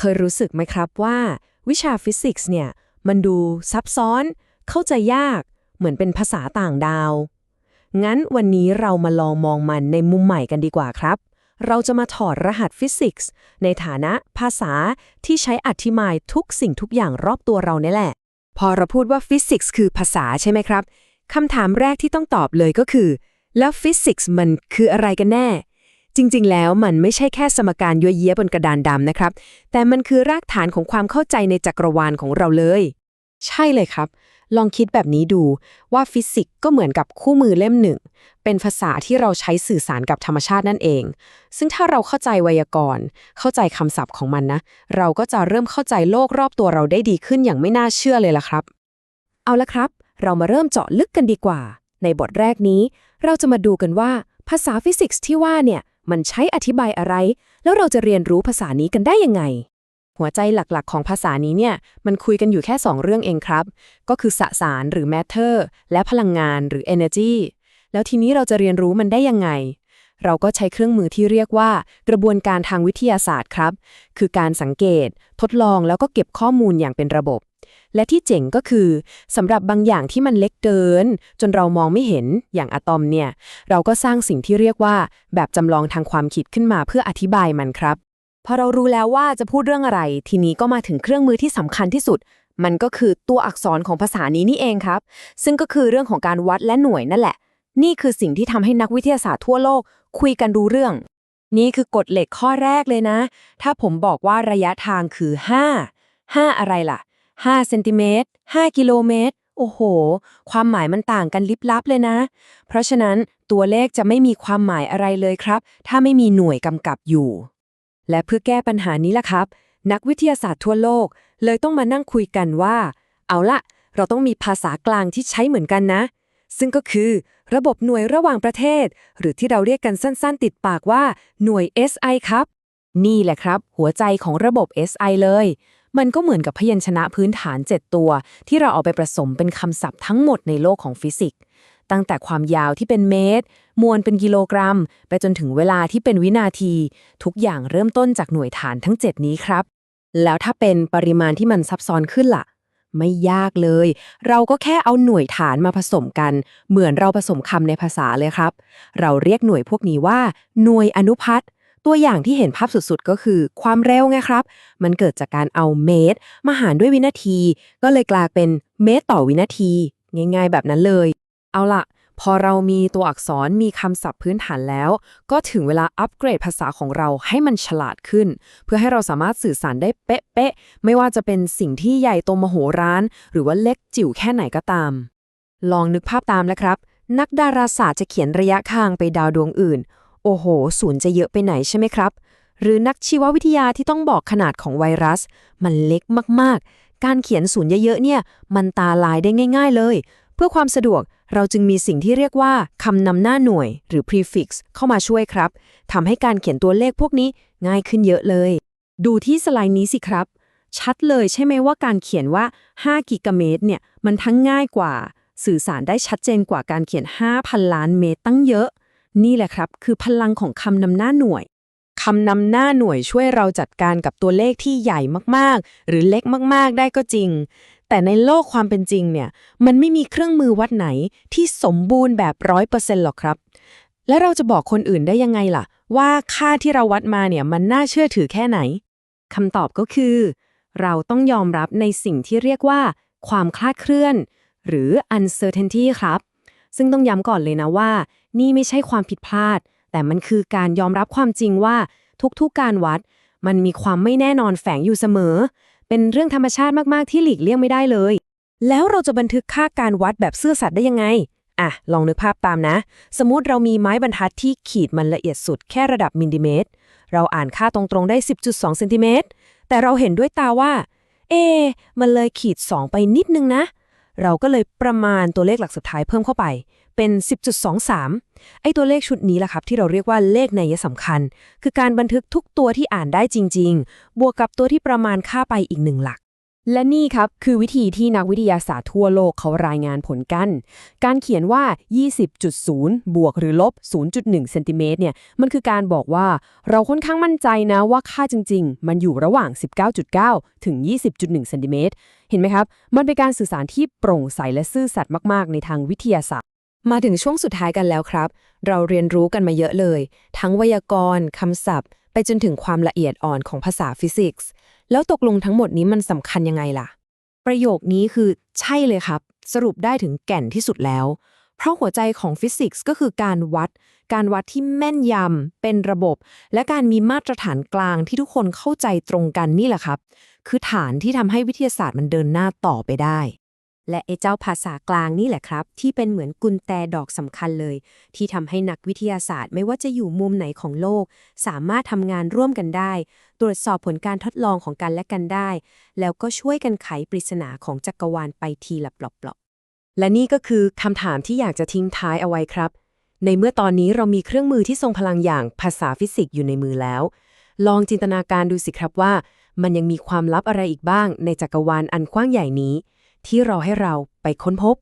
เคยรู้สึกไหมครับว่า วิชาฟิสิกส์เนี่ย มันดูซับซ้อน เข้าใจยาก เหมือนเป็นภาษาต่างดาว งั้นวันนี้เรามาลองมองมันในมุมใหม่กันดีกว่าครับ เราจะมาถอดรหัสฟิสิกส์ในฐานะภาษาที่ใช้อธิบายทุกสิ่งทุกอย่างรอบตัวเราเนี่ยแหละ พอเราพูดว่าฟิสิกส์คือภาษาใช่ไหมครับคำถามแรกที่ต้องตอบเลยก็คือ แล้วฟิสิกส์มันคืออะไรกันแน่ จริงๆ แล้วมันไม่ใช่แค่สมการยัวเยี้ยบนกระดานดำนะครับ แต่มันคือรากฐานของความเข้าใจในจักรวาลของเราเลย ใช่เลยครับ ลองคิดแบบนี้ดูว่าฟิสิกส์ก็เหมือนกับคู่มือเล่มหนึ่ง เป็นภาษาที่เราใช้สื่อสารกับธรรมชาตินั่นเอง ซึ่งถ้าเราเข้าใจไวยากรณ์ เข้าใจคำศัพท์ของมันนะ เราก็จะเริ่มเข้าใจโลกรอบตัวเราได้ดีขึ้นอย่างไม่น่าเชื่อเลยล่ะครับ เอาละครับ เรามาเริ่มเจาะลึกกันดีกว่า ในบทแรกนี้ เราจะมาดูกันว่าภาษาฟิสิกส์ที่ว่าเนี่ย มันใช้อธิบายอะไร แล้วเราจะเรียนรู้ภาษานี้กันได้ยังไง หัวใจหลักๆ ของภาษานี้เนี่ย มันคุยกันอยู่แค่ 2 เรื่องเองครับ ก็คือสสารหรือ matter และพลังงานหรือ energy แล้วทีนี้เราจะเรียนรู้มันได้ยังไง เราก็ใช้เครื่องมือที่เรียกว่า กระบวนการทางวิทยาศาสตร์ครับ คือการสังเกต ทดลองแล้วก็เก็บข้อมูลอย่างเป็นระบบ และที่เจ๋งก็คือสำหรับบางอย่างที่มันเล็กเกิน จนเรามองไม่เห็นอย่างอะตอมเนี่ย เราก็สร้างสิ่งที่เรียกว่า แบบจำลองทางความคิดขึ้นมาเพื่ออธิบายมันครับ พอเรารู้แล้วว่าจะพูดเรื่องอะไร ทีนี้ก็มาถึงเครื่องมือที่สำคัญที่สุด มันก็คือตัวอักษรของภาษานี้นี่เองครับ ซึ่งก็คือเรื่องของการวัดและหน่วยนั่นแหละ นี่คือสิ่งที่ทำให้นักวิทยาศาสตร์ทั่วโลก คุยกันรู้เรื่องนี่คือกฎเหล็กข้อแรกเลยนะ ถ้าผมบอกว่าระยะทางคือ 5 5 อะไรล่ะ 5เซนติเมตร5กิโลเมตร โอ้โห ความหมายมันต่างกันลิบลับเลยนะ เพราะฉะนั้นตัวเลขจะไม่มีความหมายอะไรเลยครับ ถ้าไม่มีหน่วยกำกับอยู่ และเพื่อแก้ปัญหานี้ล่ะครับ นักวิทยาศาสตร์ทั่วโลก เลยต้องมานั่งคุยกันว่า เอาละเราต้องมีภาษากลางที่ใช้เหมือนกันนะ ซึ่งก็คือระบบหน่วยระหว่างประเทศ หรือที่เราเรียกกันสั้นๆ ติดปากว่าหน่วย SI ครับ นี่แหละครับ หัวใจของระบบ SI เลย มันก็เหมือนกับพยัญชนะพื้นฐาน 7 ตัว ที่เราเอาไปผสมเป็นคำศัพท์ทั้งหมดในโลกของฟิสิกส์ ตั้งแต่ความยาวที่เป็นเมตร มวลเป็นกิโลกรัม ไปจนถึงเวลาที่เป็นวินาที ทุกอย่างเริ่มต้นจากหน่วยฐานทั้ง 7 นี้ครับ แล้วถ้าเป็นปริมาณที่มันซับซ้อนขึ้นล่ะ ไม่ยากเลย เราก็แค่เอาหน่วยฐานมาผสมกัน เหมือนเราผสมคำในภาษาเลยครับ เราเรียกหน่วยพวกนี้ว่า หน่วยอนุพัตน์ ตัวอย่างที่เห็นภาพสุดๆ ก็คือความเร็วไงครับ มันเกิดจากการเอาเมตร มาหารด้วยวินาที ก็เลยกลายเป็นเมตรต่อวินาที ง่ายๆ แบบนั้นเลย เอาละพอเรามีตัวอักษรมีคำศัพท์พื้นฐานแล้ว ก็ถึงเวลาอัปเกรดภาษาของเราให้มันฉลาดขึ้น เพื่อให้เราสามารถสื่อสารได้เป๊ะๆ ไม่ว่าจะเป็นสิ่งที่ใหญ่โตมโหฬารหรือว่าเล็กจิ๋วแค่ไหนก็ตาม ลองนึกภาพตามนะครับ นักดาราศาสตร์จะเขียนระยะทางไปดาวดวงอื่น โอ้โห ศูนย์จะเยอะไปไหนใช่ไหมครับ หรือนักชีววิทยาที่ต้องบอกขนาดของไวรัส มันเล็กมากๆ การเขียนศูนย์เยอะๆเนี่ย มันตาลายได้ง่าย ๆเลย เพื่อความสะดวกเราจึงมีสิ่งที่เรียกว่าคำนำหน้าหน่วย หรือ prefix เข้ามาช่วยครับทำให้การเขียนตัวเลขพวกนี้ง่ายขึ้นเยอะเลย ดูที่สไลด์นี้สิครับ ชัดเลยใช่ไหมว่าการเขียนว่า 5 กิกะเมตรเนี่ยมันทั้งง่ายกว่า สื่อสารได้ชัดเจนกว่าการเขียน 5,000 ล้านเมตรตั้งเยอะ นี่แหละครับ คือพลังของคำนำหน้าหน่วยคำนำหน้าหน่วยช่วยเราจัดการกับตัวเลขที่ใหญ่มากๆ หรือเล็กมากๆ ได้ก็จริง แต่ในโลกความเป็นจริงเนี่ย มันไม่มีเครื่องมือวัดไหนที่สมบูรณ์แบบร้อยเปอร์เซ็นต์หรอกครับ และเราจะบอกคนอื่นได้ยังไงล่ะ ว่าค่าที่เราวัดมาเนี่ยมันน่าเชื่อถือแค่ไหนคำตอบก็คือ เราต้องยอมรับในสิ่งที่เรียกว่า ความคลาดเคลื่อน หรือ uncertainty ครับ ซึ่งต้องย้ำก่อนเลยนะว่า นี่ไม่ใช่ความผิดพลาด แต่มันคือการยอมรับความจริงว่าทุกๆการวัด มันมีความไม่แน่นอนแฝงอยู่เสมอ เป็นเรื่องธรรมชาติมากๆที่หลีกเลี่ยงไม่ได้เลย แล้วเราจะบันทึกค่าการวัดแบบซื่อสัตย์ได้ยังไงอะลองนึกภาพตามนะ สมมติเรามีไม้บรรทัดที่ขีดมันละเอียดสุดแค่ระดับมิลลิเมตร เราอ่านค่าตรงๆได้ 10.2เซนติเมตรแต่เราเห็นด้วยตาว่า เอ มันเลยขีด 2 ไปนิดนึงนะ เราก็เลยประมาณตัวเลขหลักสุดท้ายเพิ่มเข้าไป เป็น 10.23 ไอ้ตัวเลขชุดนี้แหละครับ ที่เราเรียกว่าเลขในัยสำคัญ คือการบันทึกทุกตัวที่อ่านได้จริง ๆ บวกกับตัวที่ประมาณค่าไปอีกหนึ่งหลัก และนี่ครับ คือวิธีที่นักวิทยาศาสตร์ทั่วโลกเขารายงานผลกัน การเขียนว่า 20.0 บวกหรือลบ 0.1 เซนติเมตรเนี่ย มันคือการบอกว่าเราค่อนข้างมั่นใจนะว่าค่าจริง ๆ มันอยู่ระหว่าง 19.9 ถึง 20.1 เซนติเมตร เห็นไหมครับ มันเป็นการสื่อสารที่โปร่งใสและซื่อสัตย์มาก ๆ ในทางวิทยาศาสตร์มาถึงช่วงสุดท้ายกันแล้วครับ เราเรียนรู้กันมาเยอะเลย ทั้งไวยากรณ์คำศัพท์ ไปจนถึงความละเอียดอ่อนของภาษาฟิสิกส์ แล้วตกลงทั้งหมดนี้มันสำคัญยังไงล่ะ ประโยคนี้คือใช่เลยครับ สรุปได้ถึงแก่นที่สุดแล้ว เพราะหัวใจของฟิสิกส์ก็คือการวัด การวัดที่แม่นยำเป็นระบบ และการมีมาตรฐานกลางที่ทุกคนเข้าใจตรงกันนี่แหละครับ คือฐานที่ทำให้วิทยาศาสตร์มันเดินหน้าต่อไปได้ และไอ้เจ้าภาษากลางนี่แหละครับ ที่เป็นเหมือนกุญแจดอกสำคัญเลย ที่ทำให้นักวิทยาศาสตร์ไม่ว่าจะอยู่มุมไหนของโลก สามารถทำงานร่วมกันได้ ตรวจสอบผลการทดลองของกันและกันได้ แล้วก็ช่วยกันไขปริศนาของจักรวาลไปทีละเปลาะๆและนี่ก็คือคำถามที่อยากจะทิ้งท้ายเอาไว้ครับ ในเมื่อตอนนี้เรามีเครื่องมือที่ทรงพลังอย่างภาษาฟิสิกส์อยู่ในมือแล้ว ลองจินตนาการดูสิครับว่า มันยังมีความลับอะไรอีกบ้าง ในจักรวาลอันกว้างใหญ่นี้ ที่รอให้เราไปค้นพบ